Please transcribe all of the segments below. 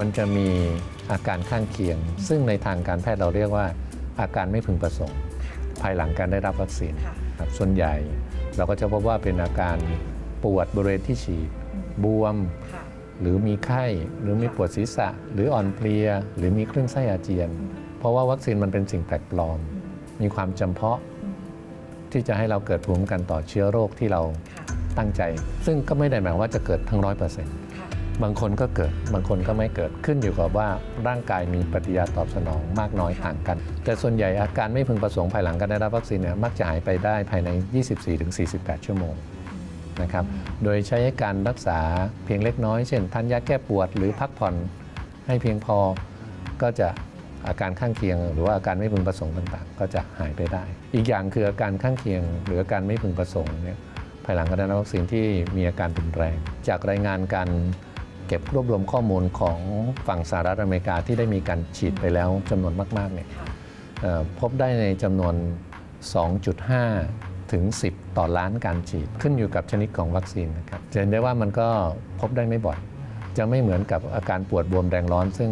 มันจะมีอาการข้างเคียง ซึ่งในทางการแพทย์เราเรียกว่า อาการไม่พึงประสงค์ ภายหลังการได้รับวัคซีนค่ะครับส่วนใหญ่เราก็จะพบว่าเป็นอาการปวดบริเวณที่ฉีดบวมค่ะหรือมีไข้ หรือมีปวดศีรษะ หรืออ่อนเพลีย หรือมีคลื่นไส้อาเจียน เพราะว่าวัคซีนมันเป็นสิ่งแปลกปลอม มีความจำเพาะ ที่จะให้เราเกิดภูมิคุ้มกันต่อเชื้อโรคที่เราค่ะตั้งใจ ซึ่งก็ไม่ได้หมายว่าจะเกิดทั้งร้อยเปอร์เซ็นต์ค่ะ บางคนก็เกิดบางคนก็ไม่เกิดขึ้นอยู่กับว่าร่างกายมีปฏิกิริยาตอบสนองมากน้อยต่างกัน แต่ส่วนใหญ่อาการไม่พึงประสงค์ภายหลังการได้รับวัคซีนเนี่ยมักจะหายไปได้ภายใน 24-48 ชั่วโมงนะครับโดยใช้การรักษาเพียงเล็กน้อย เช่นทานยาแก้ปวดหรือพักผ่อนให้เพียงพอก็จะอาการข้างเคียง หรือว่าอาการไม่พึงประสงค์ต่าง ๆ ก็จะหายไปได้ อีกอย่างคืออาการข้างเคียง หรืออาการไม่พึงประสงค์เนี่ยภายหลังการได้รับวัคซีนที่มีอาการรุนแรง จากรายงานการ เก็บรวบรวมข้อมูลของฝั่งสหรัฐอเมริกาที่ได้มีการฉีดไปแล้วจำนวนมากๆเนี่ยพบได้ในจำนวน 2.5 ถึง 10 ต่อล้านการฉีด ขึ้นอยู่กับชนิดของวัคซีนนะครับจะเห็นได้ว่ามันก็พบได้ไม่บ่อย จะไม่เหมือนกับอาการปวดบวมแรงร้อน ซึ่ง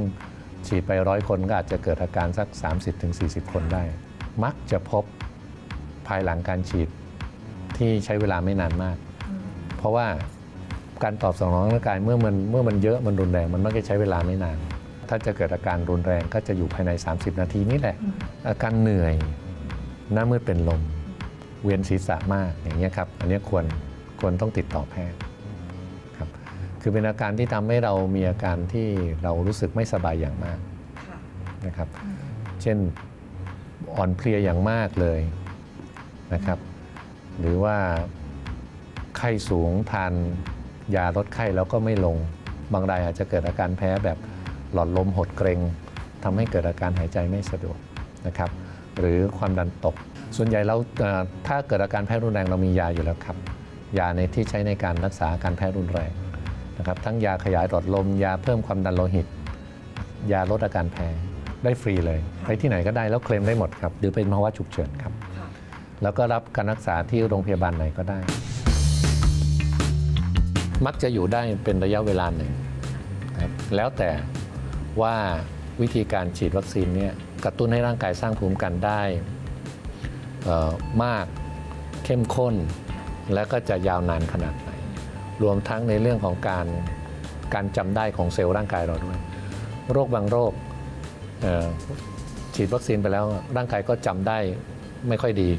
ฉีดไปร้อยคนก็อาจจะเกิดอาการสัก 30-40 คนได้ มักจะพบภายหลังการฉีดที่ใช้เวลาไม่นานมาก เพราะว่า การตอบสนองของร่างกายเมื่อมันเมื่อมันเยอะมันรุนแรงมันมักจะใช้เวลาไม่นาน ถ้าจะเกิดอาการรุนแรงก็จะอยู่ภายใน 30 นาทีนี่แหละ อาการเหนื่อยหน้ามืดเป็นลม เวียนศีรษะมากอย่างนี้ยครับอันนี้ควรควรต้องติดต่อแพทย์ครับคือเป็นอาการที่ทำให้เรามีอาการที่เรารู้สึกไม่สบายอย่างมากค่ะนะครับ เช่นอ่อนเพลียอย่างมากเลยนะครับ หรือว่าไข้สูงทาน ยาลดไข้แล้วก็ไม่ลง บางรายอาจจะเกิดอาการแพ้แบบหลอดลมหดเกรงทำให้เกิดอาการหายใจไม่สะดวกนะครับหรือความดันตก ส่วนใหญ่เราเอ่อถ้าเกิดอาการแพ้รุนแรงเรามียาอยู่แล้วครับ ยาในที่ใช้ในการรักษาอาการแพ้รุนแรงนะครับทั้งยาขยายหลอดลม ยาเพิ่มความดันโลหิต ยาลดอาการแพ้ได้ฟรีเลยไปที่ไหนก็ได้แล้วเคลมได้หมดครับหรือเป็นภาวะฉุกเฉินครับค่ะแล้วก็รับการรักษาที่โรงพยาบาลไหนก็ได้ มักจะอยู่ได้เป็นระยะเวลาหนึ่งครับแล้วแต่ว่าวิธีการฉีดวัคซีนเนี่ยกระตุ้นให้ร่างกายสร้างภูมิคุ้มกันได้มากเข้มข้น และก็จะยาวนานขนาดไหน รวมทั้งในเรื่องของการการจำได้ของเซลล์ร่างกายเราด้วย โรคบางโรคฉีดวัคซีนไปแล้วร่างกายก็จำได้ไม่ค่อยดี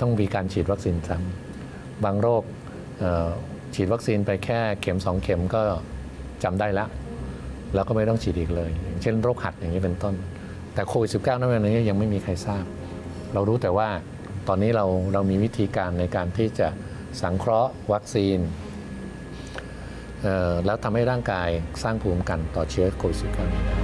ต้องมีการฉีดวัคซีนซ้ำบางโรค ฉีดวัคซีนไปแค่เข็มสองเข็มก็จำได้แล้ว แล้วก็ไม่ต้องฉีดอีกเลย อย่างเช่นโรคหัดอย่างนี้เป็นต้น แต่โควิด -19 นั้านวันนี้ยังไม่มีใครทราบ เรารู้แต่ว่าตอนนี้เราเรามีวิธีการในการที่จะสังเคราะห์วัคซีนแล้วทำให้ร่างกายสร้างภูมิคุ้มกันต่อเชื้อโควิด -19 นี้ได้